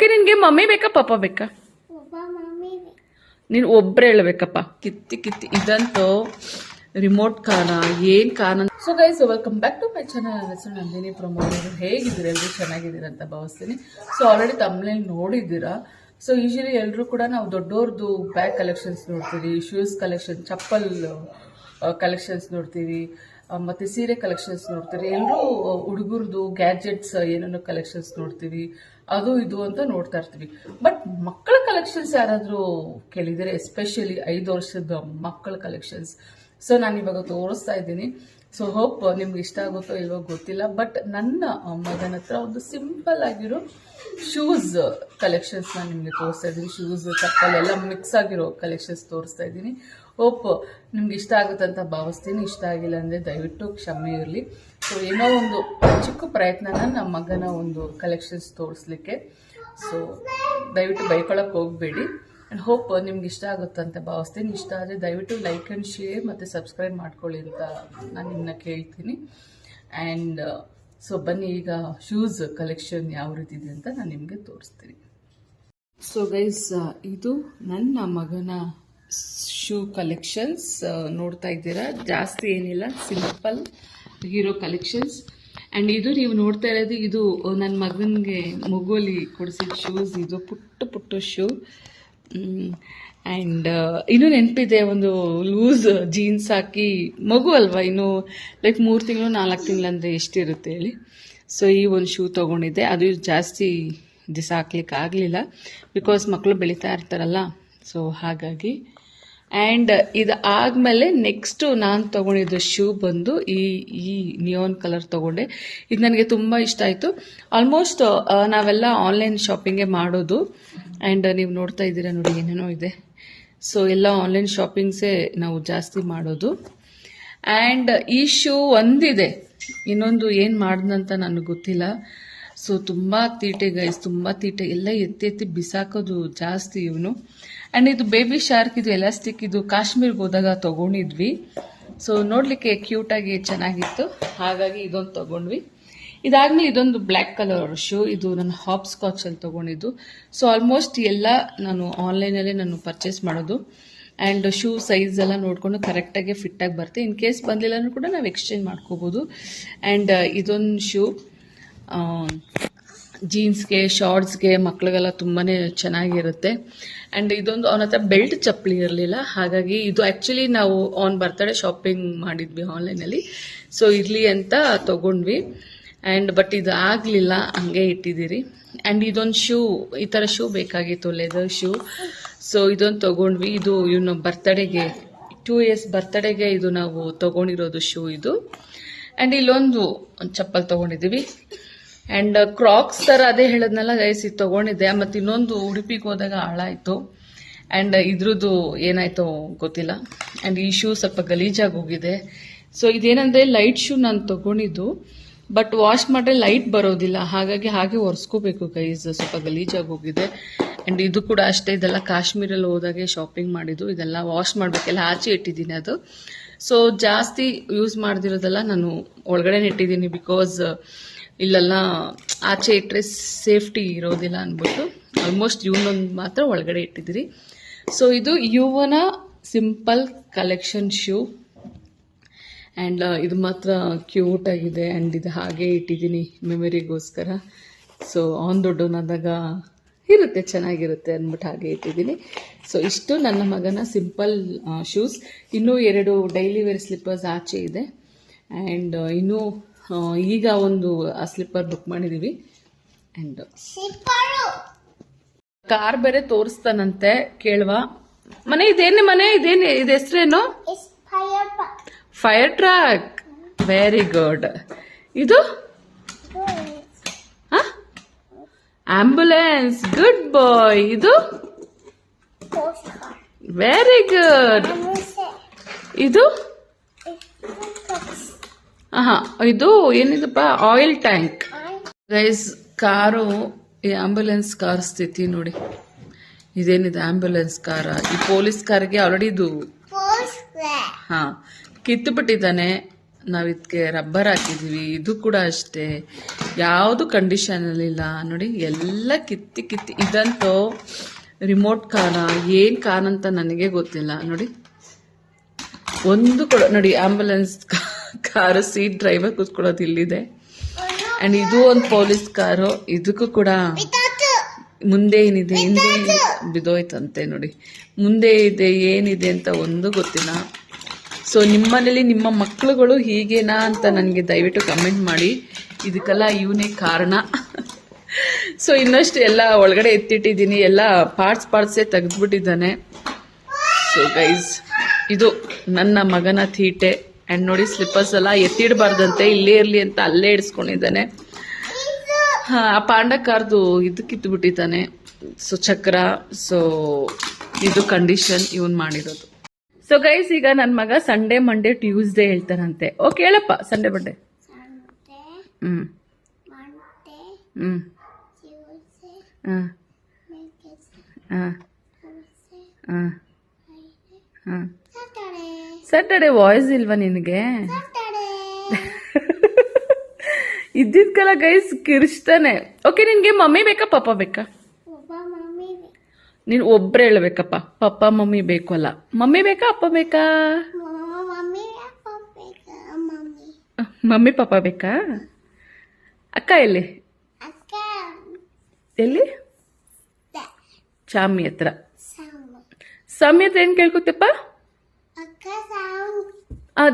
Okay ನಿನಗೆ mummy ಬೇಕಾ ಪಾಪ ಬೇಕಾ? ನೀನು ಒಬ್ಬರೇ ಹೇಳ್ಬೇಕಪ್ಪ. ಕಿತ್ತಿ ಕಿತ್ತಿ. ಇದಂತೂ ರಿಮೋಟ್ ಕಾನ ಏನ್ Kana so guys welcome back to my channel ನನ್ನ ಹೆಸರು ನಂದಿನಿ ಪ್ರಮೋದ್. ಅವರು ಹೇಗಿದ್ದೀರ? ಎಲ್ಲರೂ ಚೆನ್ನಾಗಿದ್ದೀರ ಅಂತ ಭಾವಿಸ್ತೀನಿ. ಸೊ ಆಲ್ರೆಡಿ ತಮ್ಮನೇಲಿ ನೋಡಿದ್ದೀರಾ? ಸೊ ಯೂಶಲಿ ಎಲ್ಲರೂ ಕೂಡ ನಾವು ದೊಡ್ಡವ್ರದ್ದು ಬ್ಯಾಗ್ ಕಲೆಕ್ಷನ್ಸ್ ನೋಡ್ತೀವಿ. ಶೂಸ್ ಕಲೆಕ್ಷನ್ ಚಪ್ಪಲ್ ಕಲೆಕ್ಷನ್ಸ್ ನೋಡ್ತೀವಿ. ಮತ್ತೆ ಸೀರೆ ಕಲೆಕ್ಷನ್ಸ್ ನೋಡ್ತೀವಿ ಎಲ್ಲರೂ ಹುಡುಗರದು ಗ್ಯಾಜೆಟ್ಸ್ ಏನೇನೋ ಕಲೆಕ್ಷನ್ಸ್ ನೋಡ್ತೀವಿ. ಅದು ಇದು ಅಂತ ನೋಡ್ತಾ ಇರ್ತೀವಿ. ಬಟ್ ಮಕ್ಕಳ ಕಲೆಕ್ಷನ್ಸ್ ಯಾರಾದರೂ ಕೇಳಿದರೆ ಎಸ್ಪೆಷಲಿ ಐದು ವರ್ಷದ ಮಕ್ಕಳ ಕಲೆಕ್ಷನ್ಸ್ ಸೊ ನಾನು ಇವಾಗ ತೋರಿಸ್ತಾ ಇದ್ದೀನಿ. ಸೊ ಹೋಪ್ ನಿಮ್ಗೆ ಇಷ್ಟ ಆಗುತ್ತೋ ಇವಾಗ ಗೊತ್ತಿಲ್ಲ. ಬಟ್ ನನ್ನ ಮಗನ ಹತ್ರ ಒಂದು ಸಿಂಪಲ್ ಆಗಿರೋ ಶೂಸ್ ಕಲೆಕ್ಷನ್ಸ್ ನಾನು ನಿಮಗೆ ತೋರಿಸ್ತಾ ಇದ್ದೀನಿ. ಶೂಸ್ ಚಪ್ಪಲ್ ಎಲ್ಲ ಮಿಕ್ಸ್ ಆಗಿರೋ ಕಲೆಕ್ಷನ್ಸ್ ತೋರಿಸ್ತಾ ಇದ್ದೀನಿ. ಹೋಪ್ ನಿಮ್ಗೆ ಇಷ್ಟ ಆಗುತ್ತೆ ಅಂತ ಭಾವಿಸ್ತೀನಿ. ಇಷ್ಟ ಆಗಿಲ್ಲ ಅಂದರೆ ದಯವಿಟ್ಟು ಕ್ಷಮೆ ಇರಲಿ. ಸೊ ಏನೋ ಒಂದು ಚಿಕ್ಕ ಪ್ರಯತ್ನನ ನಮ್ಮ ಮಗನ ಒಂದು ಕಲೆಕ್ಷನ್ಸ್ ತೋರಿಸ್ಲಿಕ್ಕೆ. ಸೊ ದಯವಿಟ್ಟು ಬೈಕೊಳಕ್ಕೆ ಹೋಗಬೇಡಿ. ಆ್ಯಂಡ್ ಹೋಪ್ ನಿಮ್ಗೆ ಇಷ್ಟ ಆಗುತ್ತಂತ ಭಾವಿಸ್ತೀನಿ. ಇಷ್ಟ ಆದರೆ ದಯವಿಟ್ಟು ಲೈಕ್ ಆ್ಯಂಡ್ ಶೇರ್ ಮತ್ತು ಸಬ್ಸ್ಕ್ರೈಬ್ ಮಾಡ್ಕೊಳ್ಳಿ ಅಂತ ನಾನು ನಿಮ್ಮನ್ನ ಕೇಳ್ತೀನಿ. ಆ್ಯಂಡ್ ಸೊ ಬನ್ನಿ ಈಗ ಶೂಸ್ ಕಲೆಕ್ಷನ್ ಯಾವ ರೀತಿ ಇದೆ ಅಂತ ನಾನು ನಿಮಗೆ ತೋರಿಸ್ತೀನಿ. ಸೊ ಗೈಸ್ ಇದು ನನ್ನ ಮಗನ ಶೂ ಕಲೆಕ್ಷನ್ಸ್ ನೋಡ್ತಾ ಇದ್ದೀರಾ? ಜಾಸ್ತಿ ಏನಿಲ್ಲ ಸಿಂಪಲ್ ಹೀರೋ ಕಲೆಕ್ಷನ್ಸ್ ಆ್ಯಂಡ್ ಇದು ನೀವು ನೋಡ್ತಾ ಇರೋದು, ಇದು ನನ್ನ ಮಗನಿಗೆ ಮಗುವಲ್ಲಿ ಕೊಡಿಸಿದ ಶೂಸ್ ಇದು ಪುಟ್ಟ ಪುಟ್ಟ ಶೂ ಆ್ಯಂಡ್ ಇನ್ನೂ ನೆನಪಿದೆ, ಒಂದು ಲೂಸ್ ಜೀನ್ಸ್ ಹಾಕಿ, ಮಗು ಅಲ್ವಾ, ಇನ್ನು ಲೈಕ್ ಮೂರು ತಿಂಗಳು, ನಾಲ್ಕು ತಿಂಗಳು ಅಂದರೆ ಎಷ್ಟಿರುತ್ತೆ ಹೇಳಿ. ಸೊ ಈ ಒಂದು ಶೂ ತೊಗೊಂಡಿದ್ದೆ. ಅದು ಜಾಸ್ತಿ ದಿವಸ ಹಾಕ್ಲಿಕ್ಕೆ ಆಗಲಿಲ್ಲ ಬಿಕಾಸ್ ಮಕ್ಕಳು ಬೆಳೀತಾ ಇರ್ತಾರಲ್ಲ. ಸೊ ಹಾಗಾಗಿ ಆ್ಯಂಡ್ ಇದು ಆದಮೇಲೆ ನೆಕ್ಸ್ಟು ನಾನು ತೊಗೊಂಡಿದ್ದು ಶೂ ಬಂದು ಈ ಈ ನಿಯೋನ್ ಕಲರ್ ತೊಗೊಂಡೆ. ಇದು ನನಗೆ ತುಂಬ ಇಷ್ಟ ಆಯಿತು. ಆಲ್ಮೋಸ್ಟ್ ನಾವೆಲ್ಲ ಆನ್ಲೈನ್ ಶಾಪಿಂಗೇ ಮಾಡೋದು. ಆ್ಯಂಡ್ ನೀವು ನೋಡ್ತಾ ಇದ್ದೀರಾ ನೋಡಿ ಏನೇನೋ ಇದೆ. ಸೊ ಎಲ್ಲ ಆನ್ಲೈನ್ ಶಾಪಿಂಗ್ಸೇ ನಾವು ಜಾಸ್ತಿ ಮಾಡೋದು. ಆ್ಯಂಡ್ ಈ ಶೂ ಒಂದಿದೆ. ಇನ್ನೊಂದು ಏನು ಮಾಡ್ದಂತ ನನಗೆ ಗೊತ್ತಿಲ್ಲ. ಸೊ ತುಂಬ ತೀಟೆ ಗೈಸ್ ತುಂಬ ತೀಟೆ. ಎಲ್ಲ ಎತ್ತಿ ಎತ್ತಿ ಬಿಸಾಕೋದು ಜಾಸ್ತಿ ಇವನು. ಆ್ಯಂಡ್ ಇದು ಬೇಬಿ ಶಾರ್ಕ್ ಇದು ಎಲಾಸ್ಟಿಕ್ ಇದು ಕಾಶ್ಮೀರ್ಗೆ ಹೋದಾಗ ತಗೊಂಡಿದ್ವಿ. ಸೊ ನೋಡಲಿಕ್ಕೆ ಕ್ಯೂಟಾಗಿ ಚೆನ್ನಾಗಿತ್ತು. ಹಾಗಾಗಿ ಇದೊಂದು ತಗೊಂಡ್ವಿ. ಇದಾದ್ಮೇಲೆ ಇದೊಂದು ಬ್ಲ್ಯಾಕ್ ಕಲರ್ ಶೂ ಇದು ನಾನು ಹಾಪ್ ಸ್ಕಾಚಲ್ಲಿ ತಗೊಂಡಿದ್ದು. ಸೊ ಆಲ್ಮೋಸ್ಟ್ ಎಲ್ಲ ನಾನು ಆನ್ಲೈನಲ್ಲೇ ನಾನು ಪರ್ಚೇಸ್ ಮಾಡೋದು. ಆ್ಯಂಡ್ ಶೂ ಸೈಜ್ ಎಲ್ಲ ನೋಡಿಕೊಂಡು ಕರೆಕ್ಟಾಗಿ ಫಿಟ್ಟಾಗಿ ಬರುತ್ತೆ. ಇನ್ ಕೇಸ್ ಬಂದಿಲ್ಲನೂ ಕೂಡ ನಾವು ಎಕ್ಸ್ಚೇಂಜ್ ಮಾಡ್ಕೋಬೋದು. ಆ್ಯಂಡ್ ಇದೊಂದು ಶೂ ಜೀನ್ಸ್ಗೆ ಶಾರ್ಟ್ಸ್ಗೆ ಮಕ್ಕಳಿಗೆಲ್ಲ ತುಂಬಾ ಚೆನ್ನಾಗಿರುತ್ತೆ. ಆ್ಯಂಡ್ ಇದೊಂದು ಅವನ ಹತ್ರ ಬೆಲ್ಟ್ ಚಪ್ಪಲಿ ಇರಲಿಲ್ಲ. ಹಾಗಾಗಿ ಇದು ಆ್ಯಕ್ಚುಲಿ ನಾವು ಅವ್ನ ಬರ್ತಡೇ ಶಾಪಿಂಗ್ ಮಾಡಿದ್ವಿ ಆನ್ಲೈನಲ್ಲಿ ಸೊ ಇರಲಿ ಅಂತ ತೊಗೊಂಡ್ವಿ. ಆ್ಯಂಡ್ ಬಟ್ ಇದು ಆಗಲಿಲ್ಲ, ಹಂಗೆ ಇಟ್ಟಿದ್ದೀರಿ. ಆ್ಯಂಡ್ ಇದೊಂದು ಶೂ ಈ ಥರ ಶೂ ಬೇಕಾಗಿತ್ತು ಲೆದರ್ ಶೂ ಸೊ ಇದೊಂದು ತೊಗೊಂಡ್ವಿ. ಇದು ಇವನು ಬರ್ತಡೇಗೆ ಟೂ ಇಯರ್ಸ್ ಬರ್ತಡೇಗೆ ಇದು ನಾವು ತೊಗೊಂಡಿರೋದು ಶೂ ಇದು. ಆ್ಯಂಡ್ ಇಲ್ಲೊಂದು, ಒಂದು ಚಪ್ಪಲ್ ತೊಗೊಂಡಿದ್ದೀವಿ. ಆ್ಯಂಡ್ ಕ್ರಾಕ್ಸ್ ಥರ ಅದೇ ಹೇಳೋದ್ನೆಲ್ಲ ಗೈಸ್ ಇದು ತೊಗೊಂಡಿದ್ದೆ. ಮತ್ತು ಇನ್ನೊಂದು ಉಡುಪಿಗೆ ಹೋದಾಗ ಹಾಳಾಯಿತು. ಆ್ಯಂಡ್ ಇದ್ರದ್ದು ಏನಾಯಿತು ಗೊತ್ತಿಲ್ಲ. ಆ್ಯಂಡ್ ಈ ಶೂ ಸ್ವಲ್ಪ ಗಲೀಜಾಗಿ ಹೋಗಿದೆ. ಸೊ ಇದೇನಂದರೆ ಲೈಟ್ ಶೂ ನಾನು ತೊಗೊಂಡಿದ್ದು. ಬಟ್ ವಾಶ್ ಮಾಡಿದ್ರೆ ಲೈಟ್ ಬರೋದಿಲ್ಲ. ಹಾಗಾಗಿ ಹಾಗೆ ಒರೆಸ್ಕೋಬೇಕು ಗೈಸ್ ಸ್ವಲ್ಪ ಗಲೀಜಾಗಿ ಹೋಗಿದೆ. ಆ್ಯಂಡ್ ಇದು ಕೂಡ ಅಷ್ಟೇ, ಇದೆಲ್ಲ ಕಾಶ್ಮೀರಲ್ಲಿ ಹೋದಾಗೆ ಶಾಪಿಂಗ್ ಮಾಡಿದ್ದು. ಇದೆಲ್ಲ ವಾಶ್ ಮಾಡಬೇಕೆಲ್ಲ ಆಚೆ ಇಟ್ಟಿದ್ದೀನಿ ಅದು. ಸೊ ಜಾಸ್ತಿ ಯೂಸ್ ಮಾಡ್ದಿರೋದೆಲ್ಲ ನಾನು ಒಳಗಡೆ ಇಟ್ಟಿದ್ದೀನಿ ಬಿಕಾಸ್ ಇಲ್ಲೆಲ್ಲ ಆಚೆ ಇಟ್ಟರೆ ಸೇಫ್ಟಿ ಇರೋದಿಲ್ಲ ಅಂದ್ಬಿಟ್ಟು ಆಲ್ಮೋಸ್ಟ್ ಇವನೊಂದು ಮಾತ್ರ ಒಳಗಡೆ ಇಟ್ಟಿದ್ದೀರಿ. ಸೊ ಇದು ಯುವನ ಸಿಂಪಲ್ ಕಲೆಕ್ಷನ್ ಶೂ ಆ್ಯಂಡ್ ಇದು ಮಾತ್ರ ಕ್ಯೂಟ್ ಆಗಿದೆ ಆ್ಯಂಡ್ ಇದು ಹಾಗೆ ಇಟ್ಟಿದ್ದೀನಿ ಮೆಮೊರಿಗೋಸ್ಕರ ಸೊ ಆನ್ ದೊಡ್ಡವನಾದಾಗ ಇರುತ್ತೆ ಚೆನ್ನಾಗಿರುತ್ತೆ ಅಂದ್ಬಿಟ್ಟು ಹಾಗೆ ಇಟ್ಟಿದ್ದೀನಿ. ಸೊ ಇಷ್ಟು ನನ್ನ ಮಗನ ಸಿಂಪಲ್ ಶೂಸ್ ಇನ್ನೂ ಎರಡು ಡೈಲಿ ವೇರ್ ಸ್ಲಿಪ್ಪರ್ಸ್ ಆಚೆ ಇದೆ. ಆ್ಯಂಡ್ ಇನ್ನೂ ಆ, ಈಗ ಒಂದು ಆ ಸ್ಲಿಪ್ಪರ್ ಬುಕ್ ಮಾಡಿದ್ದೀವಿ ಅಂಡ್ ಕಾರ್ ಬೇರೆ ತೋರಿಸ್ತಾನಂತೆ ಕೇಳುವ. ಮನೆ ಇದೇನು ಮನೆ ಇದೇನು ಇದು ಹೆಸ್ರೇನು? ಫೈರ್ ಟ್ರಕ್ ವೆರಿ ಗುಡ್ ಇದು? ಆಂಬುಲೆನ್ಸ್ ಗುಡ್ ಬಾಯ್ ಇದು? ವೆರಿ ಗುಡ್ ಇದು? ಇಸ್ ಹಾ ಇದು ಏನಿದಪ್ಪ? ಆಯಿಲ್ ಟ್ಯಾಂಕ್ ಗೈಸ್ ಕಾರು, ಈ ಆಂಬ್ಯುಲೆನ್ಸ್ ಕಾರ್ ಸ್ಥಿತಿ ನೋಡಿ. ಇದೇನಿದೆ ಆಂಬ್ಯುಲೆನ್ಸ್ ಕಾರ ಈ ಪೊಲೀಸ್ ಕಾರ್ಗೆ ಆಲ್ರೆಡಿ ಇದು. ಹಾ ಕಿತ್ತು ಬಿಟ್ಟಿದ್ದಾನೆ ನಾವು ಇದಕ್ಕೆ ರಬ್ಬರ್ ಹಾಕಿದ್ದೀವಿ ಇದು ಕೂಡ ಅಷ್ಟೇ. ಯಾವುದು ಕಂಡೀಷನಲ್ಲಿಲ್ಲ ನೋಡಿ, ಎಲ್ಲ ಕಿತ್ತಿ ಕಿತ್ತಿ. ಇದಂತೂ ರಿಮೋಟ್ ಕಾರ ಏನು ಕಾರ್ ಅಂತ ನನಗೆ ಗೊತ್ತಿಲ್ಲ. ನೋಡಿ, ಒಂದು ಕೂಡ, ನೋಡಿ ಆಂಬ್ಯುಲೆನ್ಸ್ ಕಾರು ಸೀಟ್ ಡ್ರೈವರ್ ಕೂತ್ಕೊಳ್ಳೋದು ಇಲ್ಲಿದೆ. ಆ್ಯಂಡ್ ಇದು ಒಂದು ಪೊಲೀಸ್ ಕಾರು ಇದಕ್ಕೂ ಕೂಡ ಮುಂದೆ ಏನಿದೆ, ಹಿಂದೆ ಬಿದೋಯ್ತಂತೆ ನೋಡಿ. ಮುಂದೆ ಇದೆ, ಏನಿದೆ ಅಂತ ಒಂದು ಗೊತ್ತಿಲ್ಲ. ಸೊ ನಿಮ್ಮನೇಲಿ ನಿಮ್ಮ ಮಕ್ಕಳುಗಳು ಹೀಗೇನಾ ಅಂತ ನನಗೆ ದಯವಿಟ್ಟು ಕಮೆಂಟ್ ಮಾಡಿ. ಇದಕ್ಕೆಲ್ಲ ಇವನೇ ಕಾರಣ. ಸೊ ಇನ್ನಷ್ಟು ಎಲ್ಲ ಒಳಗಡೆ ಎತ್ತಿಟ್ಟಿದ್ದೀನಿ. ಎಲ್ಲ ಪಾರ್ಟ್ಸ್ ಪಾರ್ಟ್ಸೇ ತೆಗೆದ್ಬಿಟ್ಟಿದ್ದಾನೆ. ಸೊ ಗೈಸ್ ಇದು ನನ್ನ ಮಗನ ತೀಟೆ ಆ್ಯಂಡ್ ನೋಡಿ ಸ್ಲಿಪ್ಪರ್ಸ್ ಎಲ್ಲ ಎತ್ತಿಡಬಾರ್ದಂತೆ ಇಲ್ಲೇ ಇರಲಿ ಅಂತ ಅಲ್ಲೇ ಇಡಿಸ್ಕೊಂಡಿದ್ದಾನೆ. ಹಾ, ಆ ಪಾಂಡ ಕಾರ್ದು ಇದು ಬಿಟ್ಟಿದ್ದಾನೆ ಸೊ ಚಕ್ರ ಸೊ ಇದು ಕಂಡೀಷನ್ ಇವನ್ ಮಾಡಿರೋದು. ಸೊ ಗೈಸ್ ಈಗ ನನ್ನ ಮಗ ಸಂಡೇ ಮಂಡೇ ಟ್ಯೂಸ್ಡೇ ಹೇಳ್ತಾರಂತೆ ಓಕೆ ಹೇಳಪ್ಪ ಸಂಡೇ ಮಂಡೇ ಹ್ಞೂ ಹ್ಮ್. ಸ್ಯಾಟರ್ಡೆ ವಾಯ್ಸ್ ಇಲ್ವಾ ನಿನಗೆ? ಇದ್ದಿದ್ಕಲ ಗೈಸ್ ಕಿರಿಸ್ತಾನೆ ಓಕೆ ನಿನಗೆ ಮಮ್ಮಿ ಬೇಕಾ ಪಪ್ಪ ಬೇಕಾ? ನೀನು ಒಬ್ರೇ ಹೇಳ್ಬೇಕಪ್ಪ. ಪಪ್ಪ ಮಮ್ಮಿ ಬೇಕು ಅಲ್ಲ. ಮಮ್ಮಿ ಬೇಕಾ ಅಪ್ಪ ಬೇಕಾ. ಮಮ್ಮಿ ಪಪ್ಪ ಬೇಕಾ? ಅಕ್ಕ ಎಲ್ಲಿ? ಎಲ್ಲಿ? ಚಾಮಿ ಹತ್ರ. ಹತ್ರ ಏನು ಕೇಳ್ಕೊತಪ್ಪ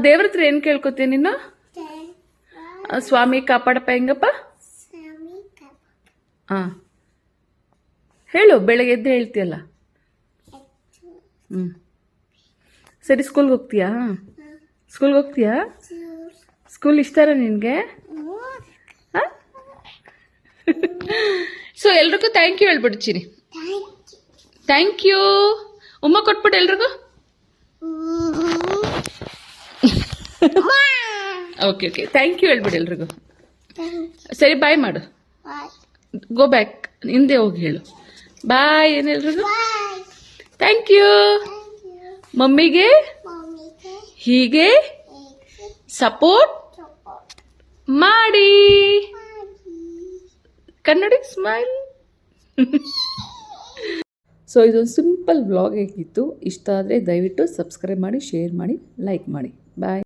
ದೇವ್ರ ಹತ್ರ ಏನು ಕೇಳ್ಕೊತೀಯ ನೀನು ಸ್ವಾಮಿ ಕಾಪಾಡಪ್ಪ ಹೆಂಗಪ್ಪ? ಹಾಂ ಹೇಳು ಬೆಳಗ್ಗೆ ಎದ್ದು ಹೇಳ್ತೀಯಲ್ಲ? ಹ್ಞೂ ಸರಿ ಸ್ಕೂಲ್ಗೆ ಹೋಗ್ತೀಯಾ? ಸ್ಕೂಲ್ಗೆ ಹೋಗ್ತೀಯಾ? ಸ್ಕೂಲ್ ಇಷ್ಟಾರ ನಿನಗೆ? ಸೊ ಎಲ್ರಿಗೂ ಥ್ಯಾಂಕ್ ಯು ಹೇಳ್ಬಿಡ್ತೀನಿ. ಥ್ಯಾಂಕ್ ಯು ಉಮ್ಮ ಕೊಟ್ಬಿಟ್ಟು ಎಲ್ರಿಗೂ. ಓಕೆ ಓಕೆ ಥ್ಯಾಂಕ್ ಯು ಹೇಳ್ಬಿಡಿ ಎಲ್ರಿಗೂ. ಸರಿ ಬಾಯ್ ಮಾಡು. ಗೋ ಬ್ಯಾಕ್ ಹಿಂದೆ ಹೋಗಿ ಹೇಳು. ಬಾಯ್ ಏನೆಲ್ರಿಗೂ. Thank you. ಮಮ್ಮಿಗೆ? ಹೀಗೆ? ಸಪೋರ್ಟ್ ಮಾಡಿ. ಕನ್ನಡಿ ಸ್ಮೈಲ್ ಸೊ ಇದೊಂದು ಸಿಂಪಲ್ ವ್ಲಾಗ್ ಆಗಿತ್ತು ಇಷ್ಟ ಆದರೆ ದಯವಿಟ್ಟು ಸಬ್ಸ್ಕ್ರೈಬ್ ಮಾಡಿ ಶೇರ್ ಮಾಡಿ ಲೈಕ್ ಮಾಡಿ. ಬಾಯ್